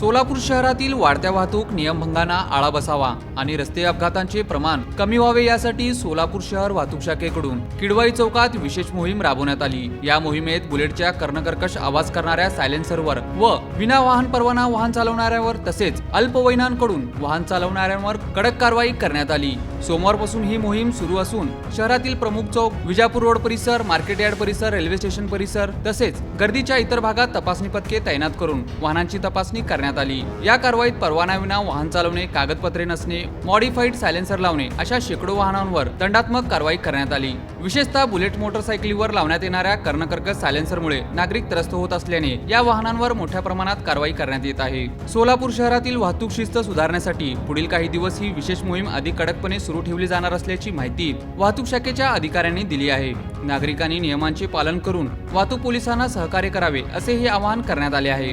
सोलापूर शहरातील वाढत्या वाहतूक नियमभंगांना आळा बसावा आणि रस्ते अपघातांचे प्रमाण कमी व्हावे यासाठी सोलापूर शहर वाहतूक शाखेकडून किडवाई चौकात विशेष मोहीम राबवण्यात आली. या मोहिमेत बुलेटच्या कर्णकर्कश आवाज करणाऱ्या सायलेन्सरवर व विना वाहन परवाना वाहन चालवणाऱ्यावर तसेच अल्पवयनांकडून वाहन चालवणाऱ्यांवर कडक कारवाई करण्यात आली. सोमवारपासून ही मोहीम सुरू असून शहरातील प्रमुख चौक विजापूर रोड परिसर मार्केट यार्ड परिसर रेल्वे स्टेशन परिसर तसेच गर्दीच्या इतर भागात तपासणी पथके तैनात करून वाहनांची तपासणी करण्यात करण्यात आली. या कारवाईत परवानाविना वाहन चालवणे कागदपत्रे नसणे मॉडिफाईड सायलेन्सर लावणे अशा शेकडो वाहनांवर दंडात्मक कारवाई करण्यात आली. विशेषतः बुलेट मोटरसायकलीवर लावण्यात येणाऱ्या कर्णकर्कश सायलेन्सरमुळे नागरिक त्रस्त होत असल्याने या वाहनांवर मोठ्या प्रमाणात कारवाई करण्यात येत आहे. सोलापूर शहरातील वाहतूक शिस्त सुधारण्यासाठी पुढील काही दिवस ही विशेष मोहीम अधिक कडकपणे सुरू ठेवली जाणार असल्याची माहिती वाहतूक शाखेच्या अधिकाऱ्यांनी दिली आहे. नागरिकांनी नियमांचे पालन करून वाहतूक पोलिसांना सहकार्य करावे असे हे आवाहन करण्यात आले आहे.